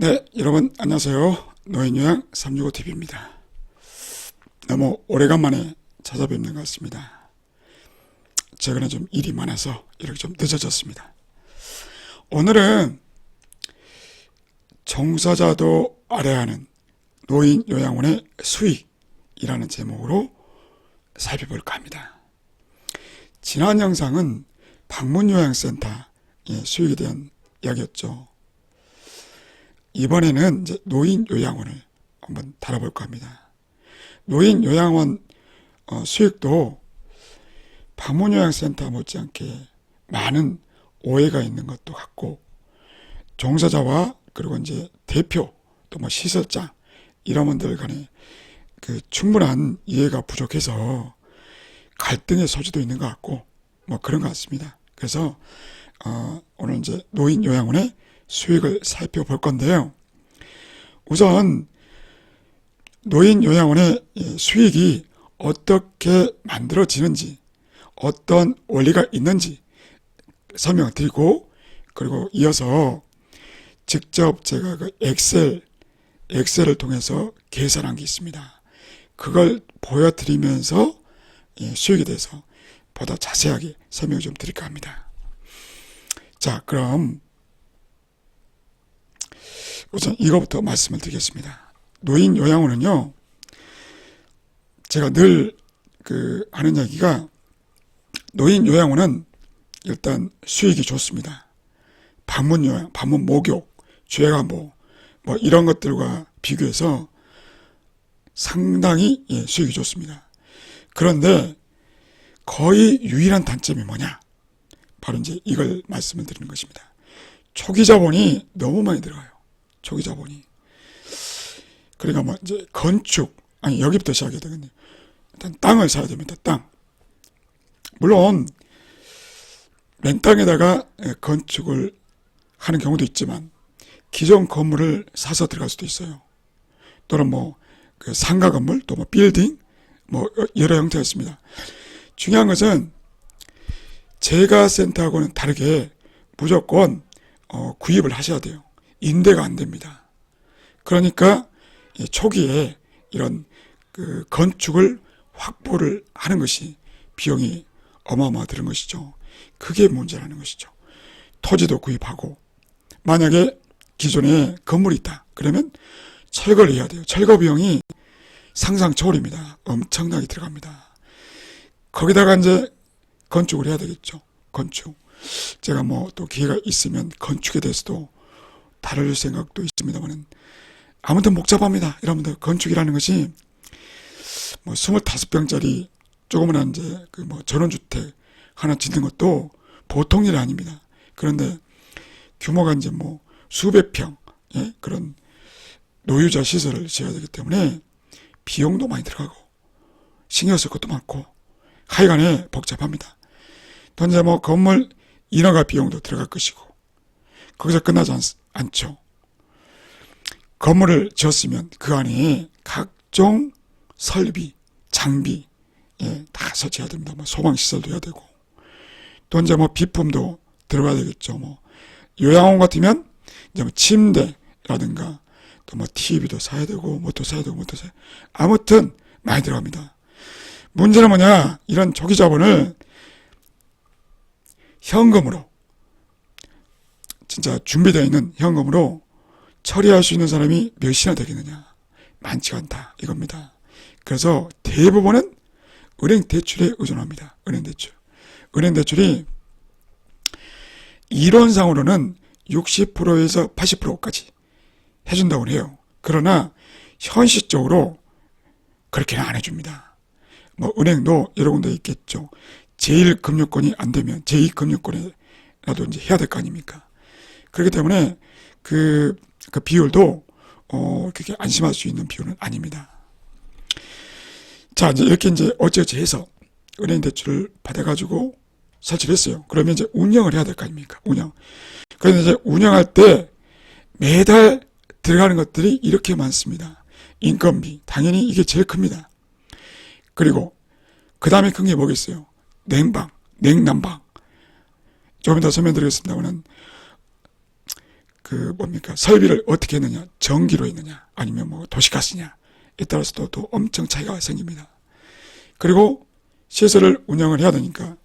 네, 여러분 안녕하세요. 노인요양 365TV입니다. 너무 오래간만에 찾아뵙는 것 같습니다. 최근에 좀 일이 많아서 이렇게 좀 늦어졌습니다. 오늘은 종사자도 아래하는 노인 요양원의 수익이라는 제목으로 살펴볼까 합니다. 지난 영상은 방문요양센터의 수익에 대한 이야기였죠. 이번에는 이제 노인 요양원을 한번 다뤄볼까 합니다. 노인 요양원 어, 수익도 방문 요양센터 못지않게 많은 오해가 있는 것도 같고 종사자와 그리고 이제 대표 또 뭐 시설장 이런 분들 간에 그 충분한 이해가 부족해서 갈등의 소지도 있는 것 같고 뭐 그런 것 같습니다. 그래서 어, 오늘 이제 노인 요양원의 수익을 살펴볼 건데요. 우선 노인 요양원의 수익이 어떻게 만들어지는지 어떤 원리가 있는지 설명을 드리고 그리고 이어서 직접 제가 그 엑셀 엑셀을 통해서 계산한 게 있습니다. 그걸 보여드리면서 수익에 대해서 보다 자세하게 설명을 좀 드릴까 합니다. 자, 그럼 우선 이거부터 말씀을 드리겠습니다. 노인 요양원은요, 제가 늘 그 하는 이야기가 노인 요양원은 일단 수익이 좋습니다. 방문 요양, 방문 목욕, 죄가뭐 뭐 이런 것들과 비교해서 상당히 예, 수익이 좋습니다. 그런데 거의 유일한 단점이 뭐냐? 바로 이제 이걸 말씀을 드리는 것입니다. 초기 자본이 너무 많이 들어가요. 초기 자본이. 그러니까 뭐 이제 건축 아니 여기부터 시작해야 되겠네요. 일단 땅을 사야 됩니다. 땅. 물론 맨 땅에다가 예, 건축을 하는 경우도 있지만 기존 건물을 사서 들어갈 수도 있어요. 또는 뭐 그 상가 건물 또 뭐 빌딩 뭐 여러 형태가 있습니다. 중요한 것은 제가 센터하고는 다르게 무조건 어, 구입을 하셔야 돼요. 인대가 안 됩니다. 그러니까 초기에 이런 그 건축을 확보를 하는 것이 비용이 어마어마 드는 것이죠. 그게 문제라는 것이죠. 토지도 구입하고 만약에 기존에 건물이 있다. 그러면 철거를 해야 돼요. 철거 비용이 상상 초월입니다. 엄청나게 들어갑니다. 거기다가 이제 건축을 해야 되겠죠. 건축. 제가 뭐 또 기회가 있으면 건축에 대해서도 다룰 생각도 있습니다만은 아무튼 복잡합니다. 여러분들 건축이라는 것이 뭐 25평짜리 조그만한 이제 그 뭐 전원주택 하나 짓는 것도 보통 일이 아닙니다. 그런데 규모가 이제 뭐 수백 평 예? 그런 노유자 시설을 지어야 되기 때문에 비용도 많이 들어가고 신경 쓸 것도 많고 하여간에 복잡합니다. 또 이제 뭐 건물 인허가 비용도 들어갈 것이고 거기서 끝나지 않, 않죠. 건물을 지었으면 그 안에 각종 설비, 장비 예, 다 설치해야 됩니다. 뭐 소방시설도 해야 되고 또 이제 뭐 비품도 들어가야 되겠죠. 뭐 요양원 같으면 이제 뭐 침대라든가 또 뭐 TV도 사야 되고 뭐도 사야 되고 뭐도 사야 아무튼 많이 들어갑니다. 문제는 뭐냐 이런 조기 자본을 현금으로 진짜 준비되어 있는 현금으로 처리할 수 있는 사람이 몇이나 되겠느냐 많지가 않다 이겁니다. 그래서 대부분은 은행 대출에 의존합니다. 은행 대출. 은행 대출이 이론상으로는 60%에서 80%까지 해준다고 해요. 그러나 현실적으로 그렇게는 안 해줍니다. 뭐 은행도 여러 군데 있겠죠. 제1금융권이 안 되면 제2금융권이라도 이제 해야 될 거 아닙니까? 그렇기 때문에 그, 그 비율도 어, 그렇게 안심할 수 있는 비율은 아닙니다. 자, 이제 이렇게 이제 어찌어찌 해서 은행 대출을 받아가지고 설치를 했어요. 그러면 이제 운영을 해야 될 거 아닙니까? 운영. 그런데 이제 운영할 때 매달 들어가는 것들이 이렇게 많습니다. 인건비. 당연히 이게 제일 큽니다. 그리고 그 다음에 큰 게 뭐겠어요? 냉방, 냉난방. 조금 더 설명드리겠습니다만은 그 뭡니까 설비를 어떻게 했느냐 전기로 했느냐 아니면 뭐 도시가스냐 에 따라서도 또 엄청 차이가 생깁니다. 그리고 시설을 운영을 해야 되니까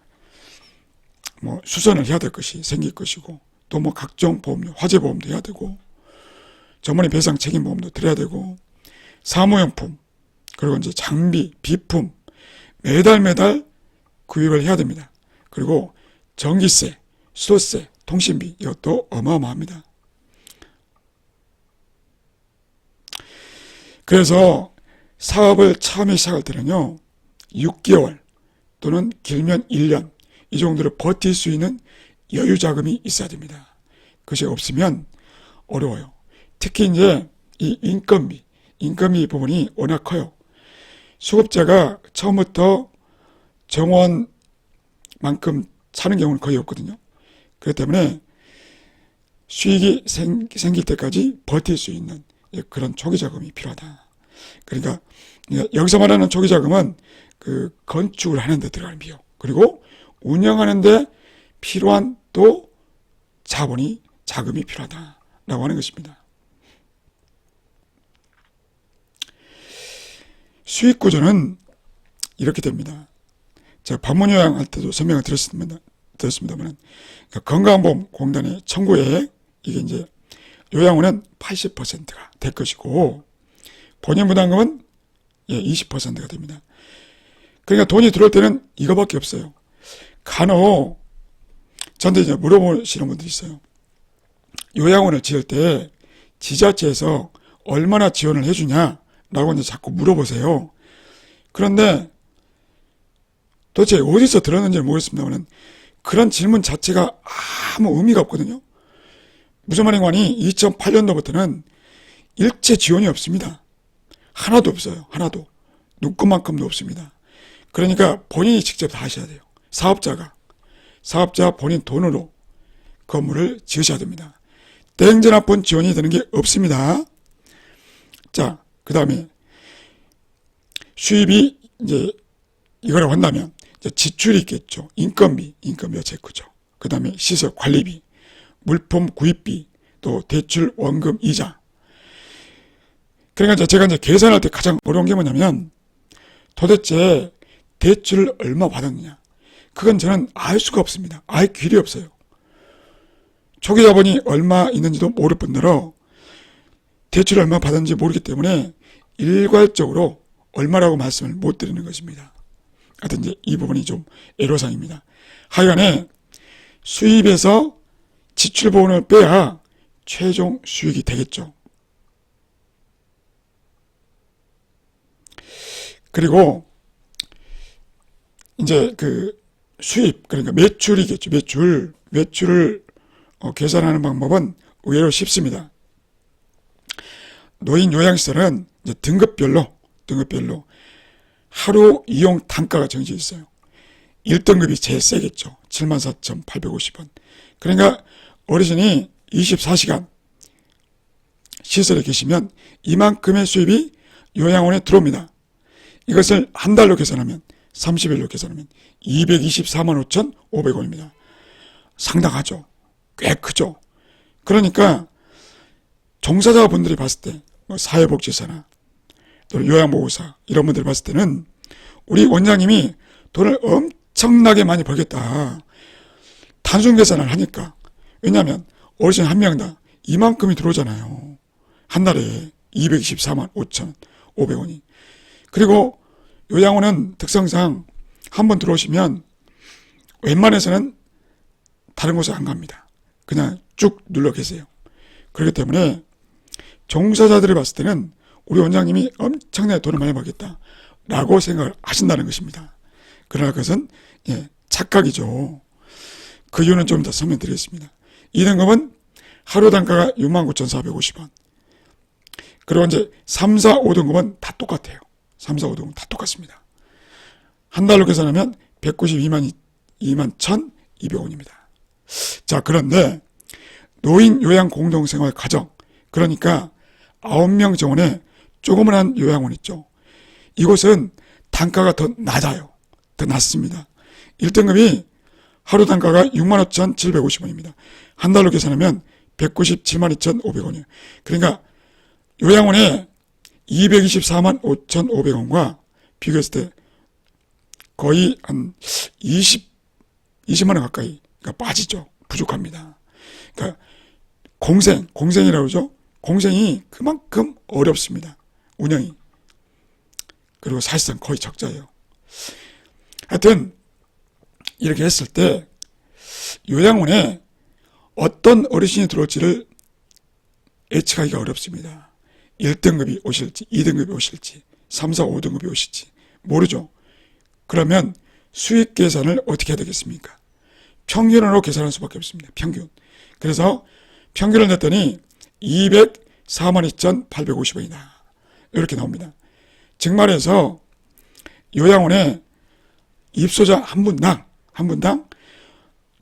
뭐 수선을 해야 될 것이 생길 것이고 또 뭐 각종 보험료 화재 보험도 해야 되고 전문의 배상 책임 보험도 들어야 되고 사무용품 그리고 이제 장비 비품 매달 매달 구입을 해야 됩니다. 그리고 전기세, 수도세, 통신비 이것도 어마어마합니다. 그래서 사업을 처음에 시작할 때는요, 6개월 또는 길면 1년 이 정도로 버틸 수 있는 여유 자금이 있어야 됩니다. 그것이 없으면 어려워요. 특히 이제 이 인건비, 인건비 부분이 워낙 커요. 수급자가 처음부터 정원만큼 사는 경우는 거의 없거든요. 그렇기 때문에 수익이 생, 생길 때까지 버틸 수 있는 그런 초기 자금이 필요하다. 그러니까 여기서 말하는 초기 자금은 그 건축을 하는데 들어가는 비용 그리고 운영하는데 필요한 또 자본이 자금이 필요하다라고 하는 것입니다. 수익 구조는 이렇게 됩니다. 제가 방문 요양할 때도 설명을 드렸습니다. 드렸습니다만 건강보험공단의 청구액 이게 이제 요양원은 80%가 될 것이고 본인 부담금은 예, 20%가 됩니다. 그러니까 돈이 들어올 때는 이거밖에 없어요. 간혹 전대 이제 물어보시는 분들이 있어요. 요양원을 지을 때 지자체에서 얼마나 지원을 해주냐라고 이제 자꾸 물어보세요. 그런데 도대체 어디서 들었는지 모르겠습니다만 그런 질문 자체가 아무 의미가 없거든요. 말인가니 2008년도부터는 일체 지원이 없습니다. 하나도 없어요. 하나도. 눈금만큼도 없습니다. 그러니까 본인이 직접 다 하셔야 돼요. 사업자가. 사업자 본인 돈으로 건물을 지으셔야 됩니다. 한푼 지원이 되는 게 없습니다. 자, 그 다음에 수입이 이제 이거라고 한다면 지출이 있겠죠. 인건비, 인건비가 제일 크죠. 그 다음에 시설 관리비, 물품 구입비, 또 대출 원금 이자. 그러니까 제가 이제 계산할 때 가장 어려운 게 뭐냐면 도대체 대출을 얼마 받았느냐. 그건 저는 알 수가 없습니다. 알 길이 없어요. 초기 자본이 얼마 있는지도 모를 뿐더러 대출을 얼마 받았는지 모르기 때문에 일괄적으로 얼마라고 말씀을 못 드리는 것입니다. 하여튼 이제 이 부분이 좀 애로사항입니다. 하여간에 수입에서 지출 부분을 빼야 최종 수익이 되겠죠. 그리고 이제 그 수입 그러니까 매출이겠죠. 매출 매출을 어, 계산하는 방법은 의외로 쉽습니다. 노인 요양시설은 등급별로 등급별로 하루 이용 단가가 정해져 있어요. 1등급이 제일 세겠죠. 74,850원. 그러니까 어르신이 24시간 시설에 계시면 이만큼의 수입이 요양원에 들어옵니다. 이것을 한 달로 계산하면 30일로 계산하면 224만 5,500원입니다. 상당하죠. 꽤 크죠. 그러니까 종사자분들이 봤을 때뭐 사회복지사나 또 요양보호사 이런 분들 봤을 때는 우리 원장님이 돈을 엄청나게 많이 벌겠다. 단순 계산을 하니까. 왜냐하면 어르신 한 명당 이만큼이 들어오잖아요. 한 달에 224만 5천 500원이. 그리고 요양원은 특성상 한 번 들어오시면 웬만해서는 다른 곳에 안 갑니다. 그냥 쭉 눌러 계세요. 그렇기 때문에 종사자들이 봤을 때는 우리 원장님이 엄청나게 돈을 많이 벌겠다. 라고 생각을 하신다는 것입니다. 그러나 그것은 예, 착각이죠. 그 이유는 좀 이따 설명드리겠습니다. 2등급은 하루 단가가 69,450원. 그리고 이제 3, 4, 5등급은 다 똑같아요. 3, 4, 5등급은 다 똑같습니다. 한 달로 계산하면 192만 2만 1,200원입니다. 자, 그런데 노인 요양 공동생활 가정 그러니까 9명 정원에 조그만한 요양원 있죠. 이곳은 단가가 더 낮아요. 더 낮습니다. 1등급이 하루 단가가 65,750원입니다. 한 달로 계산하면 197만 2,500원이에요. 그러니까 요양원에 224만 5,500원과 비교했을 때 거의 한 20, 20만 원 가까이 그러니까 빠지죠. 부족합니다. 그러니까 공생, 공생이라고 그러죠. 공생이 그만큼 어렵습니다. 운영이. 그리고 사실상 거의 적자예요. 하여튼 이렇게 했을 때 요양원에 어떤 어르신이 들어올지를 예측하기가 어렵습니다. 1등급이 오실지, 2등급이 오실지, 3, 4, 5등급이 오실지 모르죠. 그러면 수익 계산을 어떻게 해야 되겠습니까? 평균으로 계산할 수밖에 없습니다. 평균. 그래서 평균을 냈더니 204만 2,850원이다. 이렇게 나옵니다. 즉 말해서 요양원에 입소자 한 분당, 한 분당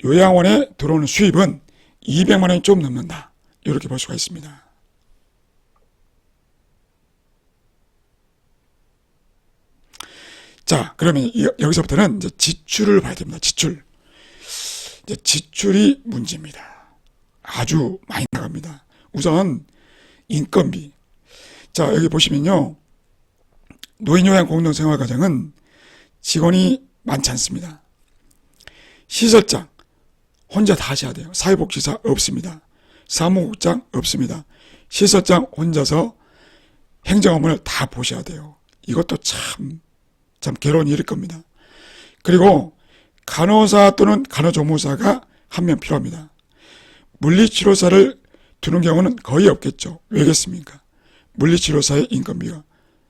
요양원에 들어오는 수입은 200만 원이 좀 넘는다. 이렇게 볼 수가 있습니다. 자, 그러면 이- 여기서부터는 이제 지출을 봐야 됩니다. 지출. 이제 지출이 문제입니다. 아주 많이 나갑니다. 우선 인건비. 자, 여기 보시면요. 노인요양 공동생활가정은 직원이 많지 않습니다. 시설장 혼자 다 하셔야 돼요. 사회복지사 없습니다. 사무국장 없습니다. 시설장 혼자서 행정 업무를 다 보셔야 돼요. 이것도 참, 참 괴로운 일일 겁니다. 그리고 간호사 또는 간호조무사가 한 명 필요합니다. 물리치료사를 두는 경우는 거의 없겠죠. 왜겠습니까? 물리치료사의 인건비가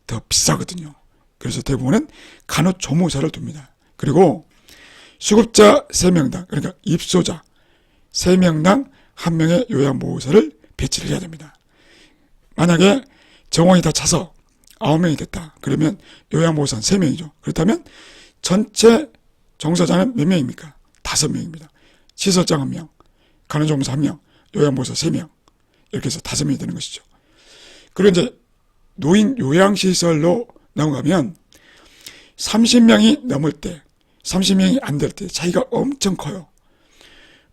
더 비싸거든요. 그래서 대부분은 간호조무사를 둡니다. 그리고 수급자 3명당, 그러니까 입소자 3명당 1명의 요양 보호사를 배치를 해야 됩니다. 만약에 정원이 다 차서 9명이 됐다. 그러면 요양 보호사는 3명이죠. 그렇다면 전체 종사자는 몇 명입니까? 5명입니다. 시설장 1명, 간호조무사 1명, 요양보호사 3명. 이렇게 해서 5명이 되는 것이죠. 그리고 이제 노인 요양시설로 넘어가면 30명이 넘을 때 30명이 안 될 때 차이가 엄청 커요.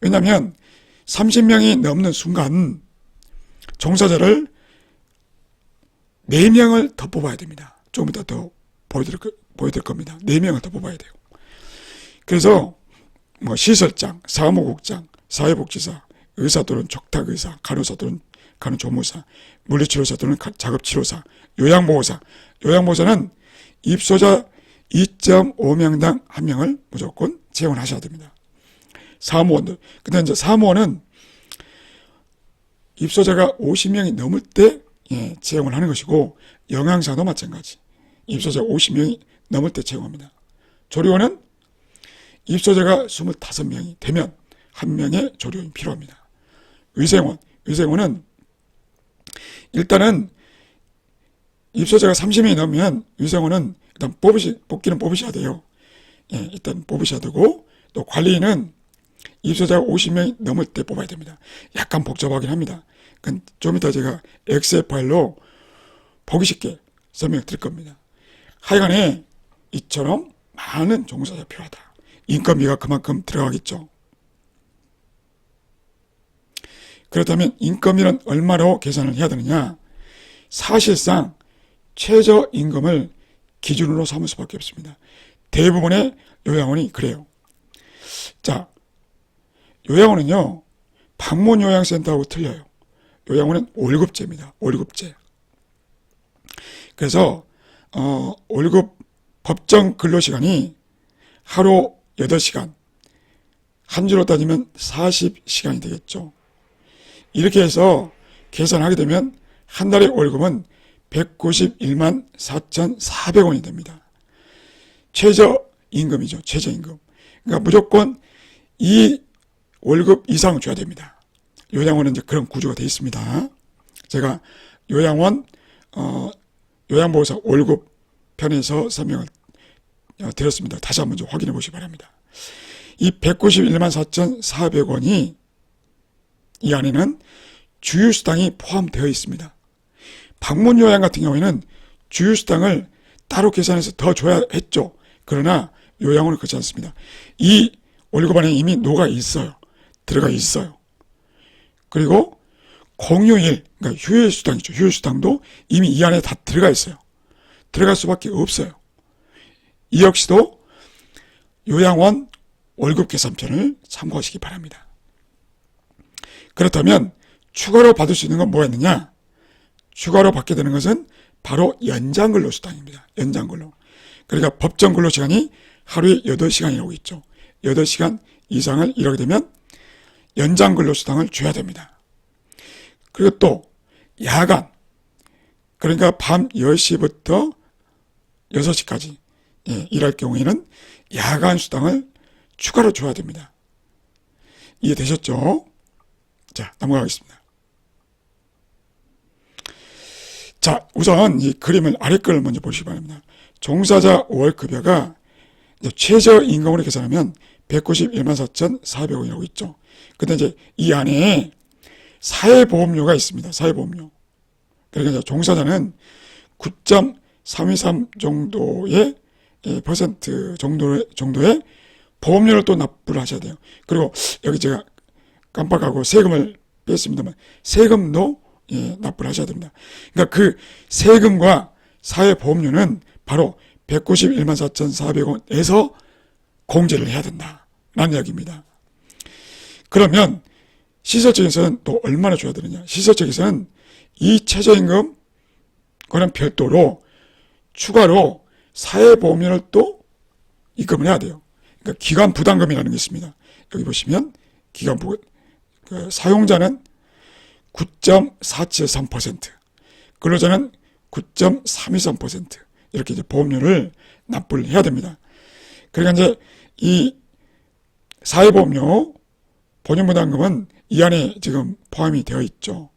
왜냐하면 30명이 넘는 순간 종사자를 4명을 더 뽑아야 됩니다. 조금 이따 더 보여드릴, 거- 보여드릴 겁니다. 4명을 더 뽑아야 돼요. 그래서 뭐 시설장, 사무국장, 사회복지사, 의사 또는 족탁의사, 간호사 또는 간호조무사, 물리치료사 또는 가- 작업치료사, 요양보호사, 요양보호사는 입소자 2.5명당 1명을 무조건 지원하셔야 됩니다. 사무원도. 근데 이제 사무원은 입소자가 50명이 넘을 때 예, 채용을 하는 것이고 영양사도 마찬가지. 입소자 50명이 넘을 때 채용합니다. 조리원은 입소자가 25명이 되면 한 명의 조리원이 필요합니다. 위생원, 위생원은 일단은 입소자가 30명이 넘으면 위생원은 일단 뽑으시, 뽑기는 뽑으셔야 돼요. 예, 일단 뽑으셔야 되고, 또 관리인은 입소자가 50명이 넘을 때 뽑아야 됩니다. 약간 복잡하긴 합니다. 그건 좀 이따 제가 엑셀 파일로 보기 쉽게 설명을 드릴 겁니다. 하여간에 이처럼 많은 종사자 필요하다. 인건비가 그만큼 들어가겠죠. 그렇다면 인건비는 얼마로 계산을 해야 되느냐? 사실상 최저임금을 기준으로 삼을 수밖에 없습니다. 대부분의 요양원이 그래요. 자, 요양원은요, 방문 요양센터하고 틀려요. 요양원은 월급제입니다. 월급제. 그래서, 어, 월급 법정 근로시간이 하루 8시간, 한 주로 따지면 40시간이 되겠죠. 이렇게 해서 계산하게 되면 한 달의 월급은 191만 4,400원이 됩니다. 최저임금이죠. 최저임금. 그러니까 무조건 이 월급 이상을 줘야 됩니다. 요양원은 이제 그런 구조가 되어 있습니다. 제가 요양원, 어, 요양보호사 월급 편에서 설명을 어, 드렸습니다. 다시 한번 좀 확인해 보시기 바랍니다. 이 191만 4,400원이 이 안에는 주유수당이 포함되어 있습니다. 방문 요양 같은 경우에는 주유수당을 따로 계산해서 더 줘야 했죠. 그러나 요양원은 그렇지 않습니다. 이 월급 안에 이미 녹아 있어요. 들어가 있어요. 그리고 공휴일, 그러니까 휴일수당이죠. 휴일수당도 이미 이 안에 다 들어가 있어요. 들어갈 수밖에 없어요. 이 역시도 요양원 월급 계산편을 참고하시기 바랍니다. 그렇다면 추가로 받을 수 있는 건 뭐였느냐? 추가로 받게 되는 것은 바로 연장 근로수당입니다. 연장 근로. 그러니까 법정 근로 시간이 하루에 8시간이라고 있죠. 8시간 이상을 일하게 되면 연장 근로수당을 줘야 됩니다. 그리고 또 야간 그러니까 밤 10시부터 6시까지 예, 일할 경우에는 야간 수당을 추가로 줘야 됩니다. 이해되셨죠? 자, 넘어가겠습니다. 자, 우선 이 그림을 아래 걸 먼저 보시기 바랍니다. 종사자 월급여가 최저임금으로 계산하면 191만 4,400원이라고 있죠. 근데 이제 이 안에 사회보험료가 있습니다. 사회보험료. 그러니까 종사자는 9.323 정도의 예, 퍼센트 정도의, 정도의 보험료를 또 납부를 하셔야 돼요. 그리고 여기 제가 깜빡하고 세금을 뺐습니다만 세금도 예, 납부를 하셔야 됩니다. 그러니까 그 세금과 사회보험료는 바로 191만 4,400원에서 공제를 해야 된다라는 이야기입니다. 그러면 시설 쪽에서는 또 얼마나 줘야 되느냐? 시설 쪽에서는 이 최저임금 그는 별도로 추가로 사회보험료를 또 입금을 해야 돼요. 그러니까 기간 부담금이라는 게 있습니다. 여기 보시면 기간 부 그 사용자는 9.473%, 근로자는 9.323% 이렇게 이제 보험료를 납부를 해야 됩니다. 그러니까 이제 이 사회보험료 본연부담금은 이 안에 지금 포함이 되어 있죠.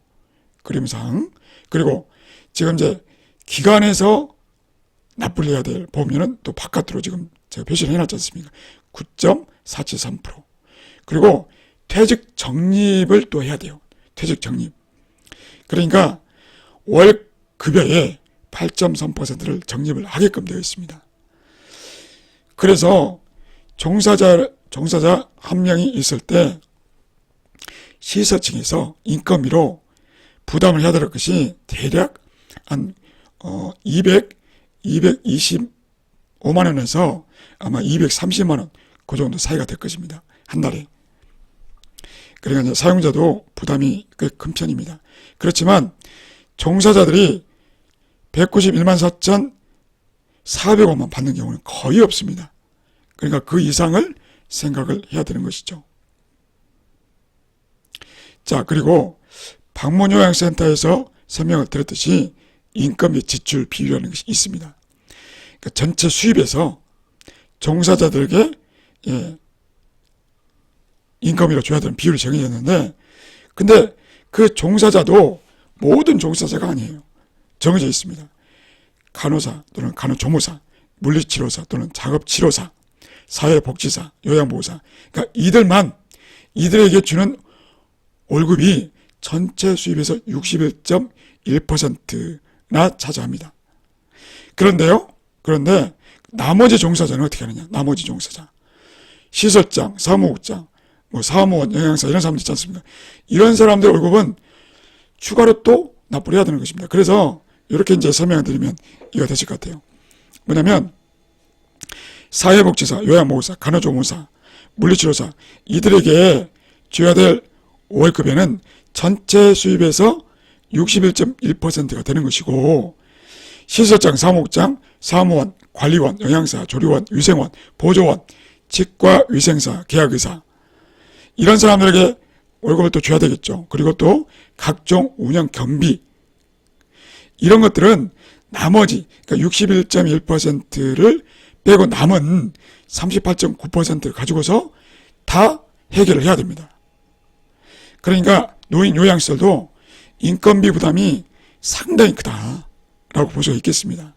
그림상. 그리고 지금 이제 기관에서 납부를 해야 될 보험료는 또 바깥으로 지금 제가 표시를 해놨지 않습니까? 9.473%. 그리고 퇴직 적립을 또 해야 돼요. 퇴직 적립. 그러니까 월 급여의 8.3%를 적립을 하게끔 되어 있습니다. 그래서 종사자 종사자 한 명이 있을 때 시서층에서 인건비로 부담을 해야 될 것이 대략 한 어, 200, 225만 원에서 아마 230만 원 그 정도 사이가 될 것입니다. 한 달에. 그러니까 사용자도 부담이 꽤 큰 편입니다. 그렇지만 종사자들이 191만 4,400원만 받는 경우는 거의 없습니다. 그러니까 그 이상을 생각을 해야 되는 것이죠. 자, 그리고 방문요양센터에서 설명을 드렸듯이 인건비 지출 비율이라는 것이 있습니다. 그러니까 전체 수입에서 종사자들에게 예, 인건비로 줘야 되는 비율이 정해졌는데 근데 그 종사자도 모든 종사자가 아니에요. 정해져 있습니다. 간호사 또는 간호조무사, 물리치료사 또는 작업치료사, 사회복지사, 요양보호사. 그러니까 이들만 이들에게 주는 월급이 전체 수입에서 61.1%나 차지합니다. 그런데요. 그런데 나머지 종사자는 어떻게 하느냐? 나머지 종사자. 시설장, 사무국장, 뭐 사무원, 영양사 이런 사람들 있지 않습니까? 이런 사람들 월급은 추가로 또 납부를 해야 되는 것입니다. 그래서 이렇게 이제 설명을 드리면 이해가 되실 것 같아요. 뭐냐면 사회복지사, 요양보호사, 간호조무사, 물리치료사 이들에게 줘야 될 월급에는 전체 수입에서 61.1%가 되는 것이고 시설장, 사무국장, 사무원, 관리원, 영양사, 조리원, 위생원, 보조원, 치과, 위생사, 계약의사 이런 사람들에게 월급을 또 줘야 되겠죠. 그리고 또 각종 운영 경비 이런 것들은 나머지 그러니까 61.1%를 빼고 남은 38.9%를 가지고서 다 해결을 해야 됩니다. 그러니까 노인 요양시설도 인건비 부담이 상당히 크다라고 볼 수가 있겠습니다.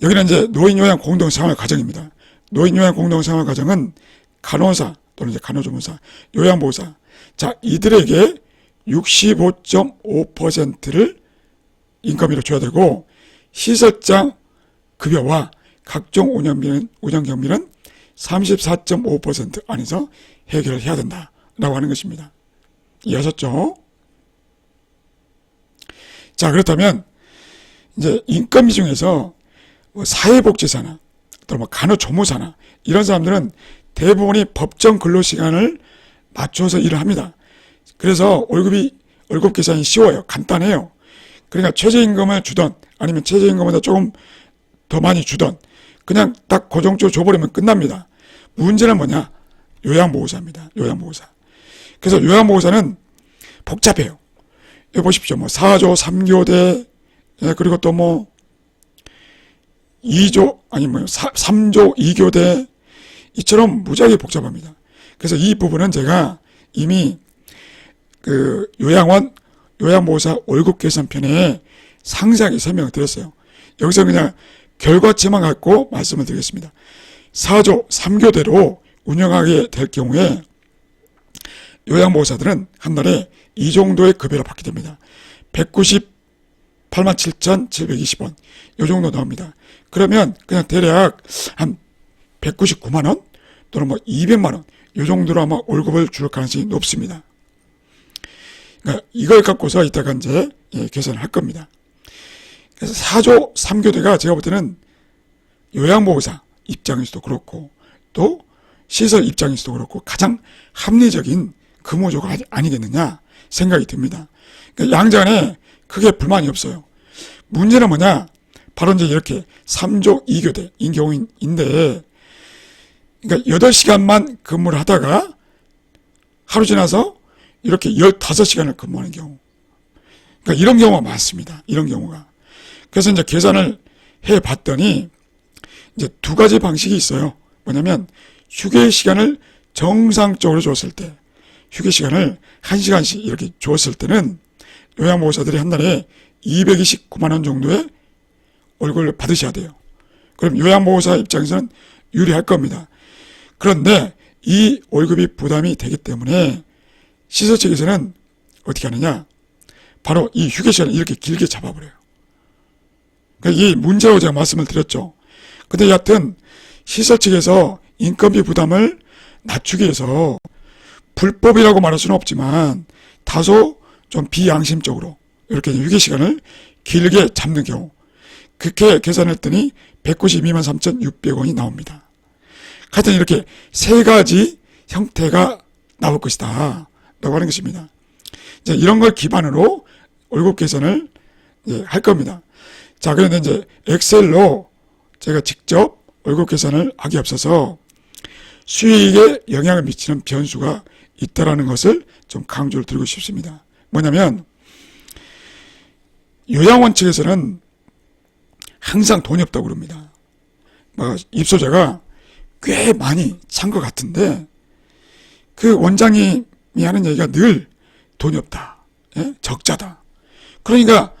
여기는 이제 노인 요양 공동 생활 과정입니다. 노인 요양 공동 생활 과정은 간호사 또는 이제 간호조무사, 요양보호사 자 이들에게 65.5%를 인건비로 줘야 되고 시설장 급여와 각종 운영비는 운영 경비는 34.5% 안에서 해결을 해야 된다라고 하는 것입니다. 이해하셨죠? 자, 그렇다면 이제 인건비 중에서 뭐 사회복지사나 또 뭐 간호 조무사나 이런 사람들은 대부분이 법정 근로 시간을 맞춰서 일을 합니다. 그래서 월급이 월급 계산이 쉬워요. 간단해요. 그러니까 최저임금을 주던 아니면 최저임금보다 조금 더 많이 주던 그냥 딱 고정적으로 줘버리면 끝납니다. 문제는 뭐냐? 요양보호사입니다. 요양보호사. 그래서 요양보호사는 복잡해요. 여기 보십시오. 뭐 4조 3교대 예, 그리고 또 뭐 2조 아니 뭐 3조 2교대 이처럼 무지하게 복잡합니다. 그래서 이 부분은 제가 이미 그 요양원 요양보호사 월급 계산 편에 상세하게 설명을 드렸어요. 여기서 그냥 결과치만 갖고 말씀을 드리겠습니다. 4조 3교대로 운영하게 될 경우에 요양보호사들은 한 달에 이 정도의 급여를 받게 됩니다. 198만 7,720원. 요 정도 나옵니다. 그러면 그냥 대략 한 199만 원 또는 뭐 200만원. 요 정도로 아마 월급을 줄 가능성이 높습니다. 그러니까 이걸 갖고서 이따가 이제 예, 계산을 할 겁니다. 그래서 4조 3교대가 제가 볼 때는 요양보호사 입장에서도 그렇고 또 시설 입장에서도 그렇고 가장 합리적인 아니- 아니겠느냐 생각이 듭니다. 그러니까 양장에 크게 불만이 없어요. 문제는 뭐냐? 바로 이제 이렇게 3조 2교대인 경우인데 그러니까 8시간만 근무를 하다가 하루 지나서 이렇게 15시간을 근무하는 경우. 그러니까 이런 경우가 많습니다. 이런 경우가. 그래서 이제 계산을 해 봤더니 이제 두 가지 방식이 있어요. 뭐냐면 휴게 시간을 정상적으로 줬을 때 휴게 시간을 1시간씩 이렇게 줬을 때는 요양보호사들이 한 달에 229만 원 정도의 월급을 받으셔야 돼요. 그럼 요양보호사 입장에서는 유리할 겁니다. 그런데 이 월급이 부담이 되기 때문에 시설 측에서는 어떻게 하느냐? 바로 이 휴게 시간을 이렇게 길게 잡아버려요. 그러니까 이 문제라고 제가 말씀을 드렸죠. 근데 여하튼 시설 측에서 인건비 부담을 낮추기 위해서 불법이라고 말할 수는 없지만 다소 좀 비양심적으로 이렇게 휴게 시간을 길게 잡는 경우 그렇게 계산했더니 192만 3,600원이 나옵니다. 하여튼 이렇게 세 가지 형태가 나올 것이다. 라고 하는 것입니다. 이제 이런 걸 기반으로 월급 계산을 이제 할 겁니다. 자, 그런데 이제 엑셀로 제가 직접 월급 계산을 하기 앞서서 수익에 영향을 미치는 변수가 있다라는 것을 좀 강조를 드리고 싶습니다. 뭐냐면 요양원 측에서는 항상 돈이 없다고 그럽니다. 뭐 입소자가 꽤 많이 찬 것 같은데 그 원장님이 하는 얘기가 늘 돈이 없다. 예? 적자다. 그러니까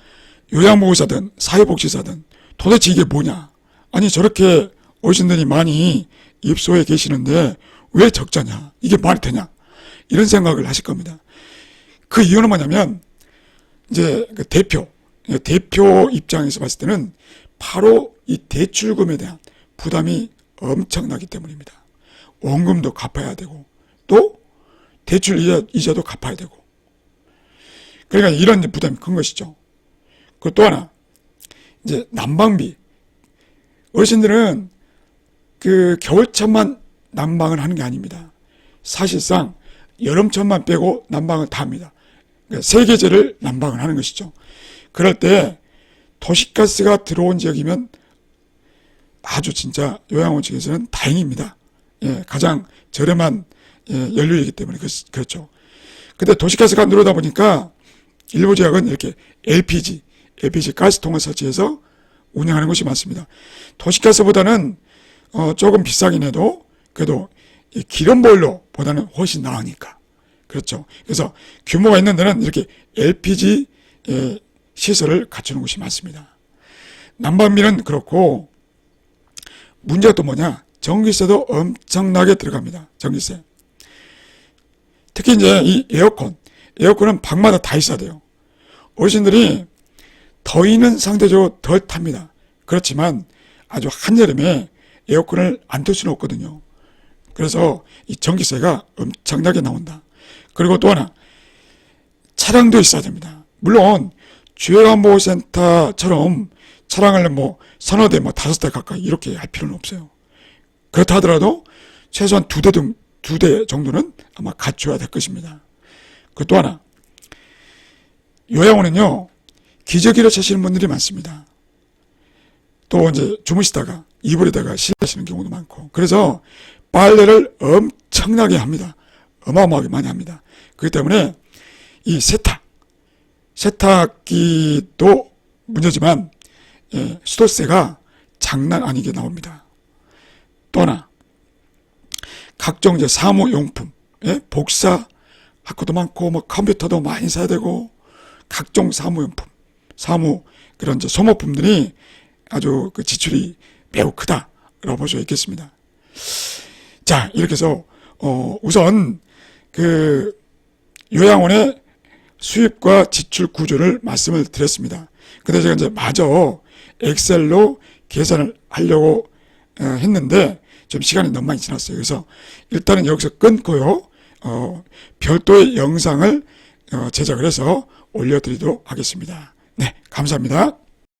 요양보호사든 사회복지사든 도대체 이게 뭐냐? 아니 저렇게 어르신들이 많이 입소해 계시는데 왜 적자냐? 이게 말이 되냐? 이런 생각을 하실 겁니다. 그 이유는 뭐냐면 이제 그 대표 대표 입장에서 봤을 때는 바로 이 대출금에 대한 부담이 엄청나기 때문입니다. 원금도 갚아야 되고 또 대출 이자, 이자도 갚아야 되고 그러니까 이런 부담이 큰 것이죠. 그리고 또 하나 이제 난방비 어르신들은 그 겨울철만 난방을 하는 게 아닙니다. 사실상 여름철만 빼고 난방을 다 합니다. 그러니까 세 계절을 난방을 하는 것이죠. 그럴 때 도시가스가 들어온 지역이면 아주 진짜 요양원 측에서는 다행입니다. 예, 가장 저렴한 예, 연료이기 때문에 그, 그렇죠. 근데 도시가스가 안 들어오다 보니까 일부 지역은 이렇게 LPG, LPG 가스통을 설치해서 운영하는 곳이 많습니다. 도시가스보다는 어, 조금 비싸긴 해도 그래도 이 기름 보일러보다는 훨씬 나으니까 그렇죠. 그래서 규모가 있는 데는 이렇게 LPG 예, 시설을 갖추는 곳이 많습니다. 난방비는 그렇고 문제가 또 뭐냐? 전기세도 엄청나게 들어갑니다. 전기세. 특히 이제 이 에어컨, 에어컨은 방마다 다 있어야 돼요. 어르신들이 더위는 상대적으로 덜 탑니다. 그렇지만 아주 한여름에 에어컨을 안 틀 수는 없거든요. 그래서 이 전기세가 엄청나게 나온다. 그리고 또 하나 차량도 있어야 됩니다. 물론 주행안보센터처럼 차량을 뭐 서너 대, 뭐 다섯 대 가까이 이렇게 할 필요는 없어요. 그렇다 하더라도 최소한 두 대 등, 두 대 정도는 아마 갖춰야 될 것입니다. 그 또 하나, 요양원은요, 기저귀를 차시는 분들이 많습니다. 또 이제 주무시다가 이불에다가 씌우시는 경우도 많고. 그래서 빨래를 엄청나게 합니다. 어마어마하게 많이 합니다. 그렇기 때문에 이 세탁, 세탁기도 문제지만 예, 수도세가 장난 아니게 나옵니다. 또 하나 각종 이제 사무용품, 예, 복사 학교도 많고 뭐 컴퓨터도 많이 사야 되고 각종 사무용품, 사무 그런 이제 소모품들이 아주 그 지출이 매우 크다라고 볼 수 있겠습니다. 자 이렇게 해서 어 우선 그 요양원의 수입과 지출 구조를 말씀을 드렸습니다. 근데 제가 이제 마저 엑셀로 계산을 하려고 어, 했는데 좀 시간이 너무 많이 지났어요. 그래서 일단은 여기서 끊고요. 어, 별도의 영상을 어, 제작을 해서 올려드리도록 하겠습니다. 네, 감사합니다.